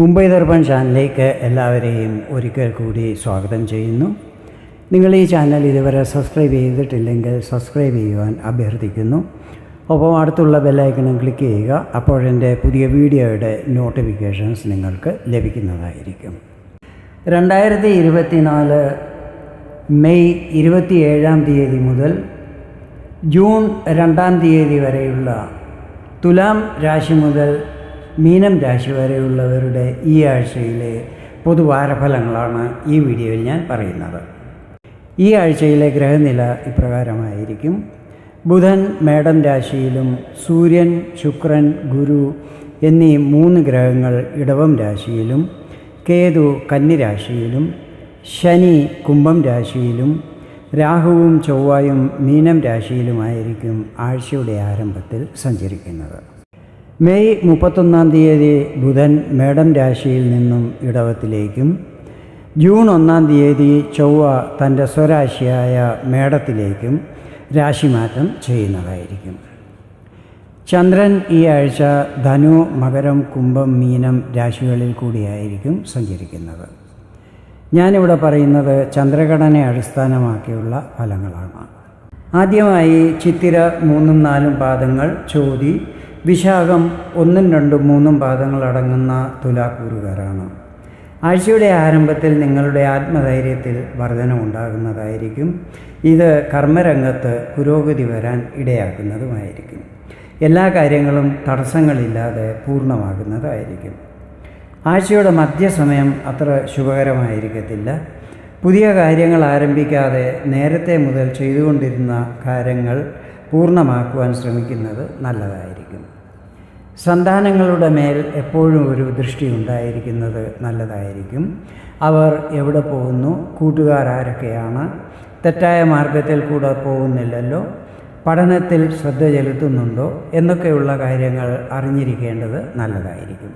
മുംബൈ ദർപ്പൺ ചാനലിലേക്ക് എല്ലാവരെയും ഒരിക്കൽ കൂടി സ്വാഗതം ചെയ്യുന്നു. നിങ്ങൾ ഈ ചാനൽ ഇതുവരെ സബ്സ്ക്രൈബ് ചെയ്തിട്ടില്ലെങ്കിൽ സബ്സ്ക്രൈബ് ചെയ്യുവാൻ അഭ്യർത്ഥിക്കുന്നു. ഒപ്പം അടുത്തുള്ള ബെല്ലൈക്കണും ക്ലിക്ക് ചെയ്യുക അപ്പോഴെന്റെ പുതിയ വീഡിയോയുടെ നോട്ടിഫിക്കേഷൻസ് നിങ്ങൾക്ക് ലഭിക്കുന്നതായിരിക്കും. രണ്ടായിരത്തി ഇരുപത്തിനാല് മെയ് ഇരുപത്തിയേഴാം തീയതി മുതൽ ജൂൺ രണ്ടാം തീയതി വരെയുള്ള തുലാം രാശി മുതൽ മീനം രാശി വരെയുള്ളവരുടെ ഈ ആഴ്ചയിലെ പൊതുവാരഫലങ്ങളാണ് ഈ വീഡിയോയിൽ ഞാൻ പറയുന്നത്. ഈ ആഴ്ചയിലെ ഗ്രഹനില ഇപ്രകാരമായിരിക്കും. ബുധൻ മേടം രാശിയിലും സൂര്യൻ ശുക്രൻ ഗുരു എന്നീ മൂന്ന് ഗ്രഹങ്ങൾ ഇടവം രാശിയിലും കേതു കന്നിരാശിയിലും ശനി കുംഭം രാശിയിലും രാഹുവും ചൊവ്വായും മീനം രാശിയിലുമായിരിക്കും ആഴ്ചയുടെ ആരംഭത്തിൽ സഞ്ചരിക്കുന്നത്. മെയ് മുപ്പത്തൊന്നാം തീയതി ബുധൻ മേടം രാശിയിൽ നിന്നും ഇടവത്തിലേക്കും ജൂൺ ഒന്നാം തീയതി ചൊവ്വ തന്റെ സ്വരാശിയായ മേടത്തിലേക്കും രാശിമാറ്റം ചെയ്യുന്നതായിരിക്കും. ചന്ദ്രൻ ഈ ആഴ്ച ധനു മകരം കുംഭം മീനം രാശികളിൽ കൂടിയായിരിക്കും സഞ്ചരിക്കുന്നത്. ഞാനിവിടെ പറയുന്നത് ചന്ദ്രഘടനയെ അടിസ്ഥാനമാക്കിയുള്ള ഫലങ്ങളാണ്. ആദ്യമായി ചിത്തിര മൂന്നും നാലും പാദങ്ങൾ ചോതി വിശാഖം ഒന്നും രണ്ടും മൂന്നും പാദങ്ങൾ അടങ്ങുന്ന തുലാക്കൂറുകാരാണ്. ആഴ്ചയുടെ ആരംഭത്തിൽ നിങ്ങളുടെ ആത്മധൈര്യത്തിൽ വർധനമുണ്ടാകുന്നതായിരിക്കും ഇത് കർമ്മരംഗത്ത് പുരോഗതി വരാൻ ഇടയാക്കുന്നതുമായിരിക്കും. എല്ലാ കാര്യങ്ങളും തടസ്സങ്ങളില്ലാതെ പൂർണമാകുന്നതായിരിക്കും. ആഴ്ചയുടെ മധ്യസമയം അത്ര ശുഭകരമായിരിക്കത്തില്ല. പുതിയ കാര്യങ്ങൾ ആരംഭിക്കാതെ നേരത്തെ മുതൽ ചെയ്തുകൊണ്ടിരുന്ന കാര്യങ്ങൾ പൂർണമാക്കുവാൻ ശ്രമിക്കുന്നത് നല്ലതായിരിക്കും. സന്താനങ്ങളുടെ മേൽ എപ്പോഴും ഒരു ദൃഷ്ടി ഉണ്ടായിരിക്കുന്നത് നല്ലതായിരിക്കും. അവർ എവിടെ പോകുന്നു? കൂട്ടുകാർ ആരൊക്കെയാണ്? തെറ്റായ മാർഗത്തിൽ കൂടെ പോകുന്നില്ലല്ലോ? പഠനത്തിൽ ശ്രദ്ധ ചെലുത്തുന്നുണ്ടോ? എന്നൊക്കെയുള്ള കാര്യങ്ങൾ അറിഞ്ഞിരിക്കേണ്ടത് നല്ലതായിരിക്കും.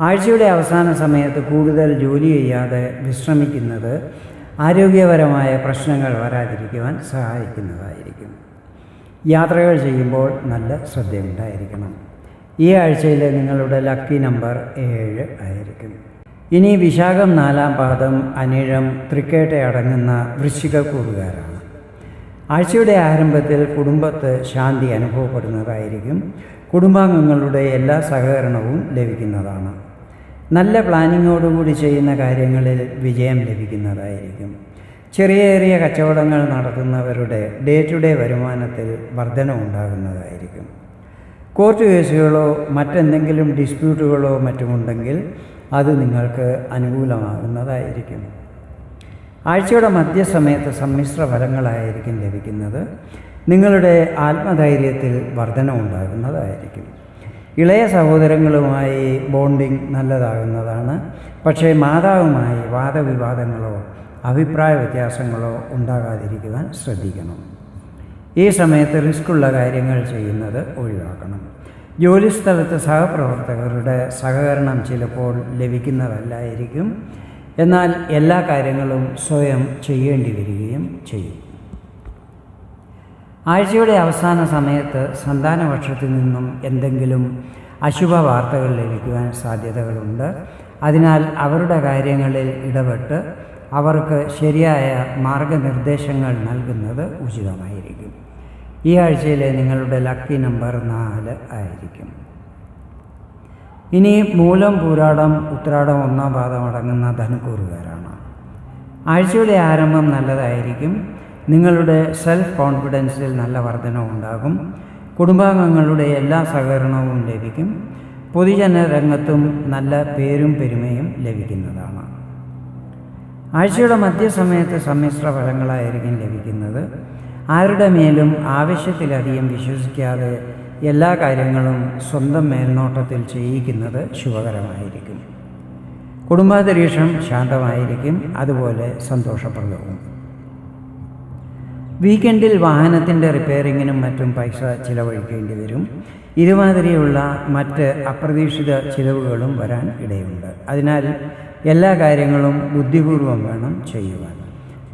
ആഴ്ചയുടെ അവസാന സമയത്ത് കൂടുതൽ ജോലി ചെയ്യാതെ വിശ്രമിക്കുന്നത് ആരോഗ്യപരമായ പ്രശ്നങ്ങൾ വരാതിരിക്കുവാൻ സഹായിക്കുന്നതായിരിക്കും. യാത്രകൾ ചെയ്യുമ്പോൾ നല്ല ശ്രദ്ധയുണ്ടായിരിക്കണം. ഈ ആഴ്ചയിലെ നിങ്ങളുടെ ലക്കി നമ്പർ ഏഴ് ആയിരിക്കും. ഇനി വിശാഖം നാലാം പാദം അനിഴം തൃക്കേട്ട അടങ്ങുന്ന വൃശ്ചികക്കൂറുകാരാണ്. ആഴ്ചയുടെ ആരംഭത്തിൽ കുടുംബത്ത് ശാന്തി അനുഭവപ്പെടുന്നതായിരിക്കും. കുടുംബാംഗങ്ങളുടെ എല്ലാ സഹകരണവും ലഭിക്കുന്നതാണ്. നല്ല പ്ലാനിങ്ങോടുകൂടി ചെയ്യുന്ന കാര്യങ്ങളിൽ വിജയം ലഭിക്കുന്നതായിരിക്കും. ചെറിയ ചെറിയ കച്ചവടങ്ങൾ നടത്തുന്നവരുടെ ഡേ ടു ഡേ വരുമാനത്തിൽ വർധന ഉണ്ടാകുന്നതായിരിക്കും കോർട്ട് കേസുകളോ മറ്റെന്തെങ്കിലും ഡിസ്പ്യൂട്ടുകളോ മറ്റുമുണ്ടെങ്കിൽ അത് നിങ്ങൾക്ക് അനുകൂലമാകുന്നതായിരിക്കും. ആഴ്ചയുടെ മധ്യസമയത്ത് സമ്മിശ്ര ഫലങ്ങളായിരിക്കും ലഭിക്കുന്നത്. നിങ്ങളുടെ ആത്മധൈര്യത്തിൽ വർധന ഉണ്ടാകുന്നതായിരിക്കും. ഇളയ സഹോദരങ്ങളുമായി ബോണ്ടിങ് നല്ലതാകുന്നതാണ്. പക്ഷേ മാതാവുമായി വാദവിവാദങ്ങളോ അഭിപ്രായ വ്യത്യാസങ്ങളോ ഉണ്ടാകാതിരിക്കുവാൻ ശ്രദ്ധിക്കണം. ഈ സമയത്ത് റിസ്ക്കുള്ള കാര്യങ്ങൾ ചെയ്യുന്നത് ഒഴിവാക്കണം. ജോലിസ്ഥലത്ത് സഹപ്രവർത്തകരുടെ സഹകരണം ചിലപ്പോൾ ലഭിക്കുന്നതല്ലായിരിക്കും. എന്നാൽ എല്ലാ കാര്യങ്ങളും സ്വയം ചെയ്യേണ്ടി വരികയും ചെയ്യും. ആഴ്ചയുടെ അവസാന സമയത്ത് സന്താനപക്ഷത്തിൽ നിന്നും എന്തെങ്കിലും അശുഭ വാർത്തകൾ ലഭിക്കുവാൻ സാധ്യതകളുണ്ട്. അതിനാൽ അവരുടെ കാര്യങ്ങളിൽ ഇടപെട്ട് അവർക്ക് ശരിയായ മാർഗനിർദ്ദേശങ്ങൾ നൽകുന്നത് ഉചിതമായിരിക്കും ഈ ആഴ്ചയിലെ നിങ്ങളുടെ ലക്കി നമ്പർ നാല് ആയിരിക്കും. ഇനി മൂലം പൂരാടം ഉത്രാടം ഒന്നാം പാദം അടങ്ങുന്ന ധനുക്കൂറുകാരാണ്. ആഴ്ചയുടെ ആരംഭം നല്ലതായിരിക്കും. നിങ്ങളുടെ സെൽഫ് കോൺഫിഡൻസിൽ നല്ല വർധനവുണ്ടാകും കുടുംബാംഗങ്ങളുടെ എല്ലാ സഹകരണവും ലഭിക്കും. പൊതുജന രംഗത്തും നല്ല പേരും പെരുമയും ലഭിക്കുന്നതാണ്. ആഴ്ചയുടെ മധ്യസമയത്ത് സമ്മിശ്ര ഫലങ്ങളായിരിക്കും ലഭിക്കുന്നത്. ആരുടെ മേലും ആവശ്യത്തിലധികം വിശ്വസിക്കാതെ എല്ലാ കാര്യങ്ങളും സ്വന്തം മേൽനോട്ടത്തിൽ ചെയ്യിക്കുന്നത് ശുഭകരമായിരിക്കും. കുടുംബാന്തരീക്ഷം ശാന്തമായിരിക്കും അതുപോലെ സന്തോഷപ്രദവും. വീക്കെൻഡിൽ വാഹനത്തിന്റെ റിപ്പയറിങ്ങിനും മറ്റും പൈസ ചിലവഴിക്കേണ്ടി വരും. ഇതുമാതിരിയുള്ള മറ്റ് അപ്രതീക്ഷിത ചിലവുകളും വരാൻ ഇടയുണ്ട്. അതിനാൽ എല്ലാ കാര്യങ്ങളും ബുദ്ധിപൂർവം വേണം ചെയ്യുവാൻ.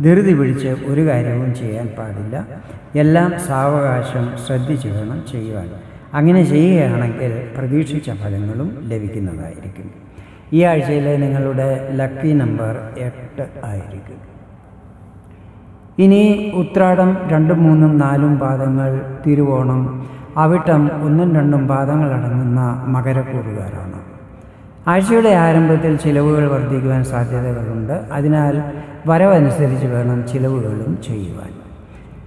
ധൃതി പിടിച്ച് ഒരു കാര്യവും ചെയ്യാൻ പാടില്ല. എല്ലാം സാവകാശം ശ്രദ്ധിച്ചു വേണം ചെയ്യുവാൻ. അങ്ങനെ ചെയ്യുകയാണെങ്കിൽ പ്രതീക്ഷിച്ച ഫലങ്ങളും ലഭിക്കുന്നതായിരിക്കും. ഈ ആഴ്ചയിലെ നിങ്ങളുടെ ലക്കി നമ്പർ എട്ട് ആയിരിക്കും. ഇനി ഉത്രാടം രണ്ടും മൂന്നും നാലും പാദങ്ങൾ തിരുവോണം. അവിട്ടം ഒന്നും രണ്ടും പാദങ്ങളടങ്ങുന്ന മകരക്കൂറുകാരാണ്. ആഴ്ചയുടെ ആരംഭത്തിൽ ചിലവുകൾ വർദ്ധിക്കുവാൻ സാധ്യതകളുണ്ട്. അതിനാൽ വരവനുസരിച്ച് വേണം ചിലവുകളും ചെയ്യുവാൻ.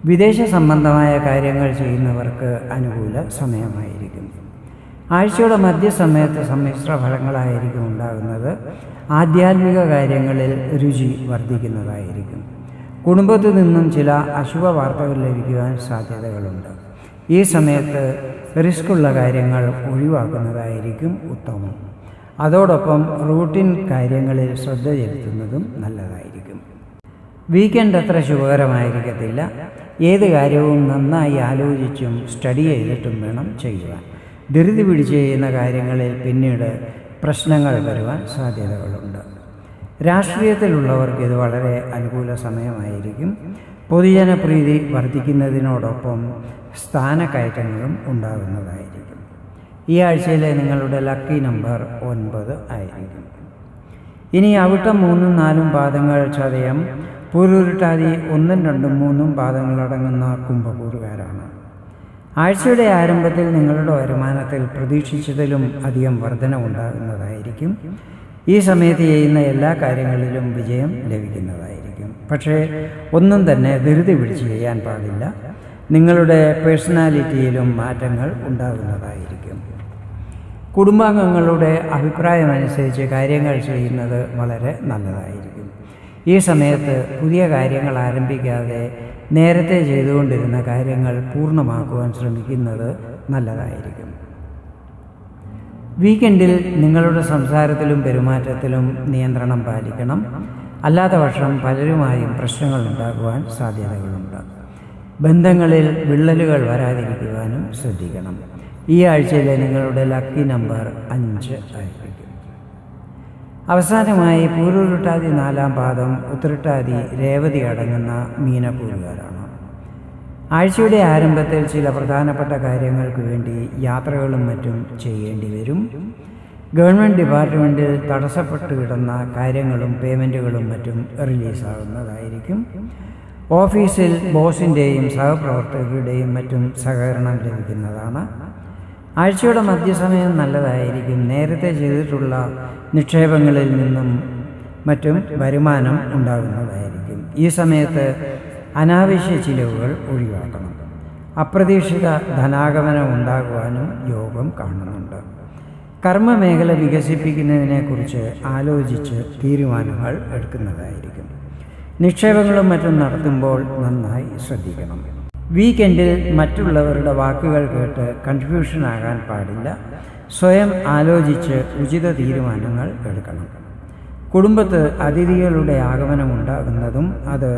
വിദേശ സംബന്ധമായ കാര്യങ്ങൾ ചെയ്യുന്നവർക്ക് അനുകൂല സമയമായിരിക്കും. ആഴ്ചയുടെ മധ്യസമയത്ത് സമ്മിശ്ര ഫലങ്ങളായിരിക്കും ഉണ്ടാകുന്നത്. ആധ്യാത്മിക കാര്യങ്ങളിൽ രുചി വർദ്ധിക്കുന്നതായിരിക്കും. കുടുംബത്തിൽ നിന്നും ചില അശുഭ വാർത്തകൾ ലഭിക്കുവാൻ സാധ്യതകളുണ്ട്. ഈ സമയത്ത് റിസ്ക്കുള്ള കാര്യങ്ങൾ ഒഴിവാക്കുന്നതായിരിക്കും ഉത്തമം. അതോടൊപ്പം റൂട്ടീൻ കാര്യങ്ങളിൽ ശ്രദ്ധ ചെലുത്തുന്നതും നല്ലതായിരിക്കും. വീക്കെൻഡ് അത്ര ശുഭകരമായിരിക്കത്തില്ല. ഏത് കാര്യവും നന്നായി ആലോചിച്ചും സ്റ്റഡി ചെയ്തിട്ടും വേണം ചെയ്യുവാൻ. ധൃതി പിടിച്ച് ചെയ്യുന്ന കാര്യങ്ങളിൽ പിന്നീട് പ്രശ്നങ്ങൾ വരുവാൻ സാധ്യതകളുണ്ട്. രാഷ്ട്രീയത്തിലുള്ളവർക്ക് ഇത് വളരെ അനുകൂല സമയമായിരിക്കും. പൊതുജനപ്രീതി വർദ്ധിക്കുന്നതിനോടൊപ്പം സ്ഥാനക്കയറ്റങ്ങളും ഉണ്ടാകുന്നതായിരിക്കും. ഈ ആഴ്ചയിലെ നിങ്ങളുടെ ലക്കി നമ്പർ ഒൻപത് ആയിരിക്കും. ഇനി അവിട്ടം മൂന്നും നാലും പാദങ്ങൾ ചതയം പൂരുരുട്ടാതി ഒന്നും രണ്ടും മൂന്നും പാദങ്ങളടങ്ങുന്ന കുംഭകൂറുകാരാണ്. ആഴ്ചയുടെ ആരംഭത്തിൽ നിങ്ങളുടെ വരുമാനത്തിൽ പ്രതീക്ഷിച്ചതിലും അധികം വർധന ഉണ്ടാകുന്നതായിരിക്കും. ഈ സമയത്ത് ചെയ്യുന്ന എല്ലാ കാര്യങ്ങളിലും വിജയം ലഭിക്കുന്നതായിരിക്കും. പക്ഷേ ഒന്നും തന്നെ ധൃതി പിടിച്ച് ചെയ്യാൻ പാടില്ല. നിങ്ങളുടെ പേഴ്സണാലിറ്റിയിലും മാറ്റങ്ങൾ ഉണ്ടാകുന്നതായിരിക്കും. കുടുംബാംഗങ്ങളുടെ അഭിപ്രായമനുസരിച്ച് കാര്യങ്ങൾ ചെയ്യുന്നത് വളരെ നല്ലതായിരിക്കും. ഈ സമയത്ത് പുതിയ കാര്യങ്ങൾ ആരംഭിക്കാതെ നേരത്തെ ചെയ്തുകൊണ്ടിരുന്ന കാര്യങ്ങൾ പൂർണമാക്കുവാൻ ശ്രമിക്കുന്നത് നല്ലതായിരിക്കും. വീക്കെൻഡിൽ നിങ്ങളുടെ സംസാരത്തിലും പെരുമാറ്റത്തിലും നിയന്ത്രണം പാലിക്കണം. അല്ലാത്ത പക്ഷം പലരുമായും പ്രശ്നങ്ങൾ ഉണ്ടാകുവാൻ സാധ്യതകളുണ്ട്. ബന്ധങ്ങളിൽ വിള്ളലുകൾ വരാതിരിക്കുവാനും ശ്രദ്ധിക്കണം. ഈ ആഴ്ചയിലെ നിങ്ങളുടെ ലക്കി നമ്പർ അഞ്ച് ആയിരിക്കും. അവസാനമായി പൂരുരുട്ടാതി നാലാം പാദം ഉത്രട്ടാതി രേവതി അടങ്ങുന്ന മീനപ്പൂരുകാരാണ് ആഴ്ചയുടെ ആരംഭത്തിൽ ചില പ്രധാനപ്പെട്ട കാര്യങ്ങൾക്ക് വേണ്ടി യാത്രകളും മറ്റും ചെയ്യേണ്ടി വരും. ഗവൺമെന്റ് ഡിപ്പാർട്ട്മെന്റിൽ തടസ്സപ്പെട്ട് കിടന്ന കാര്യങ്ങളും പേയ്മെന്റുകളും മറ്റും റിലീസാകുന്നതായിരിക്കും. ഓഫീസിൽ ബോസിന്റെയും സഹപ്രവർത്തകരുടെയും മറ്റും സഹകരണം ലഭിക്കുന്നതാണ്. ആഴ്ചയുടെ മധ്യസമയം നല്ലതായിരിക്കും. നേരത്തെ ചെയ്തിട്ടുള്ള നിക്ഷേപങ്ങളിൽ നിന്നും മറ്റും വരുമാനം ഉണ്ടാകുന്നതായിരിക്കും. ഈ സമയത്ത് അനാവശ്യ ചിലവുകൾ ഒഴിവാക്കണം. അപ്രതീക്ഷിത ധനാഗമനം ഉണ്ടാകുവാനും യോഗം കാണുന്നുണ്ട്. കർമ്മമേഖല വികസിപ്പിക്കുന്നതിനെക്കുറിച്ച് ആലോചിച്ച് തീരുമാനങ്ങൾ എടുക്കുന്നതായിരിക്കും. നിക്ഷേപങ്ങളും മറ്റും നടത്തുമ്പോൾ നന്നായി ശ്രദ്ധിക്കണം. വീക്കെൻഡിൽ മറ്റുള്ളവരുടെ വാക്കുകൾ കേട്ട് കൺഫ്യൂഷൻ ആകാൻ പാടില്ല. സ്വയം ആലോചിച്ച് ഉചിത തീരുമാനങ്ങൾ എടുക്കണം. കുടുംബത്ത് അതിഥികളുടെ ആഗമനം ഉണ്ടാകുന്നതും അത്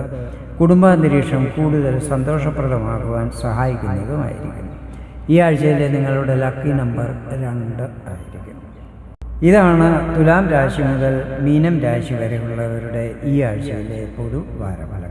കുടുംബാന്തരീക്ഷം കൂടുതൽ സന്തോഷപ്രദമാകുവാൻ സഹായിക്കുന്നതുമായിരിക്കും. ഈ ആഴ്ചയിലെ നിങ്ങളുടെ ലക്കി നമ്പർ രണ്ട് ആയിരിക്കും. ഇതാണ് തുലാം രാശി മുതൽ മീനം രാശി വരെയുള്ളവരുടെ ഈ ആഴ്ചയിലെ പൊതു വാരഫലങ്ങൾ